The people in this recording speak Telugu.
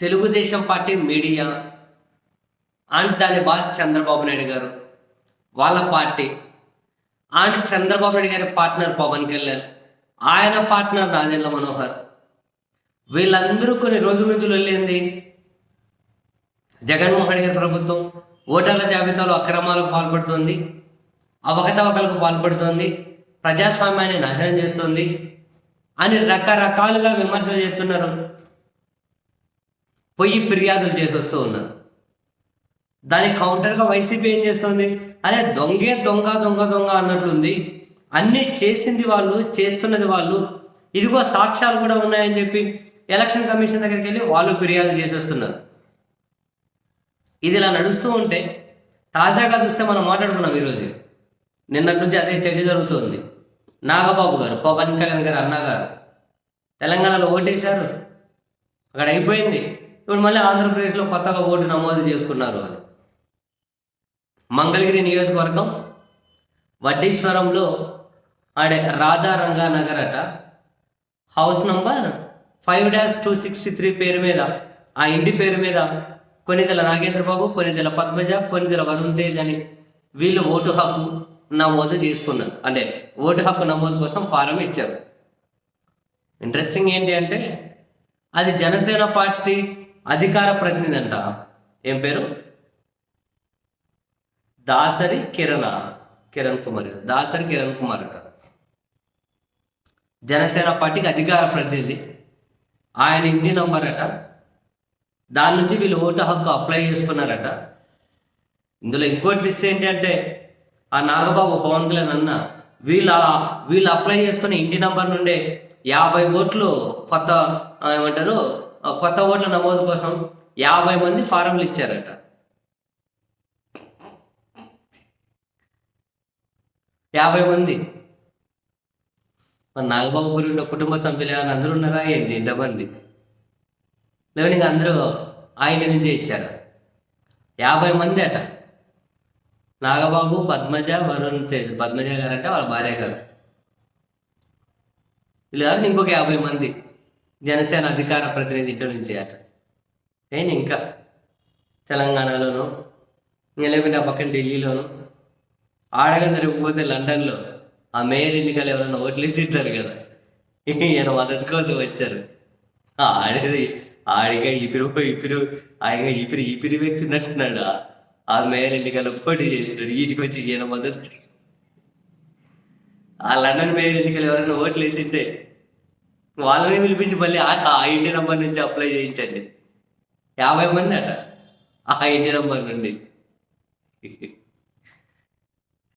తెలుగుదేశం పార్టీ మీడియా అండ్ దాని బాస్ చంద్రబాబు నాయుడు గారు వాళ్ళ పార్టీ అండ్ చంద్రబాబు నాయుడు గారి పార్ట్నర్ పవన్ కళ్యాణ్ ఆయన పార్ట్నర్ రాజేంద్ర మనోహర్. వీళ్ళందరూ కొన్ని రోజుల నుంచి వెళ్ళింది జగన్మోహన్ గారి ప్రభుత్వం ఓటర్ల జాబితాలో అక్రమాలకు పాల్పడుతుంది అవకతవకలకు పాల్పడుతుంది ప్రజాస్వామ్యాన్ని నాశనం చేస్తుంది అని రకరకాలుగా విమర్శలు చేస్తున్నారు. పొయ్యి ఫిర్యాదులు చేసొస్తూ ఉన్నారు. దానికి కౌంటర్గా వైసీపీ ఏం చేస్తుంది? అరే దొంగే దొంగ దొంగ దొంగ అన్నట్లుంది. అన్నీ చేసింది వాళ్ళు చేస్తున్నది వాళ్ళు. ఇదిగో సాక్ష్యాలు కూడా ఉన్నాయని చెప్పి ఎలక్షన్ కమిషన్ దగ్గరికి వెళ్ళి వాళ్ళు ఫిర్యాదు చేసి వస్తున్నారు ఇది ఇలా నడుస్తూ ఉంటే తాజాగా చూస్తే మనం మాట్లాడుకున్నాం ఈరోజు. నిన్నటి నుంచి అదే చర్చ జరుగుతుంది. నాగబాబు గారు పవన్ కళ్యాణ్ గారు అన్నగారు తెలంగాణలో ఓటేశారు. అక్కడ అయిపోయింది. ఇప్పుడు మళ్ళీ ఆంధ్రప్రదేశ్లో కొత్తగా ఓటు నమోదు చేసుకున్నారు అని. మంగళగిరి నియోజకవర్గం వడ్డీశ్వరంలో ఆడే రాధా రంగా నగర్ అట. House number five dash two sixty three పేరు మీద ఆ ఇంటి పేరు మీద కొనిదెల నాగేంద్రబాబు కొనిదెల పద్మజ కొనిదెల వరుణ్ తేజ్ అని వీళ్ళు ఓటు హక్కు నమోదు చేసుకున్నారు. అంటే ఓటు హక్కు నమోదు కోసం ఫారం ఇచ్చారు. ఇంట్రెస్టింగ్ ఏంటి అంటే అది జనసేన పార్టీ అధికార ప్రతినిధి అంట. ఏం పేరు? దాసరి కిరణ్. కిరణ్ కుమార్. దాసరి కిరణ్ కుమార్ అట. జనసేన పార్టీకి అధికార ప్రతినిధి. ఆయన ఇంటి నంబర్ అట. దాని నుంచి వీళ్ళు ఓటు హక్కు అప్లై చేసుకున్నారట. ఇందులో ఇంకో ట్విస్ట్ ఏంటి అంటే ఆ నాగబాబు పవన్ కళ్యాణ్ అన్న వీళ్ళ వీళ్ళు అప్లై చేసుకున్న ఇంటి నంబర్ నుండే యాభై ఓట్లు కొత్త ఏమంటారు కొత్త ఓట్ల నమోదు కోసం యాభై మంది ఫారంలు ఇచ్చారట. యాభై మంది. మన నాగబాబు గురి ఉన్న కుటుంబ సభ్యులు ఏమైనా అందరూ ఉన్నారా? ఏంటి? ఇంతమంది లేకపోతే ఇంకా అందరూ ఆయన నుంచే ఇచ్చారు? యాభై మంది అట. నాగబాబు పద్మజ వరుణ్ తేజ్. పద్మజ గారు అంటే వాళ్ళ భార్య గారు. వీళ్ళు కాదు ఇంకొక యాభై మంది. జనసేన అధికార ప్రతినిధి ఇక్కడ నుంచి అట. ఏంటి ఇంకా? తెలంగాణలోను ఇంకా లేకుంటే ఆ పక్కన ఢిల్లీలోను ఆడగా జరిగిపోతే లండన్లో ఆ మేయర్ ఎన్నికలు ఎవరైనా ఓట్లు వేసి కదా. ఈయన మద్దతు కోసం వచ్చారు. ఆడేది ఆడిగా ఇపిరు ఇపిరు ఆయన ఇపిరి ఇపిరి వ్యక్తి ఉన్నట్టున్నాడు ఆ- మేయర్ ఎన్నికలు పోటీ చేసినాడు వీటికి వచ్చి ఈయన మద్దతు ఆ లండన్ మేయర్ ఎన్నికలు ఎవరైనా ఓట్లు వేసింటే వాళ్ళని పిలిపించి మళ్ళీ ఆ ఆ నెంబర్ నుంచి అప్లై చేయించండి. యాభై మంది అట. ఆ ఇంటి నెంబర్ నుండి.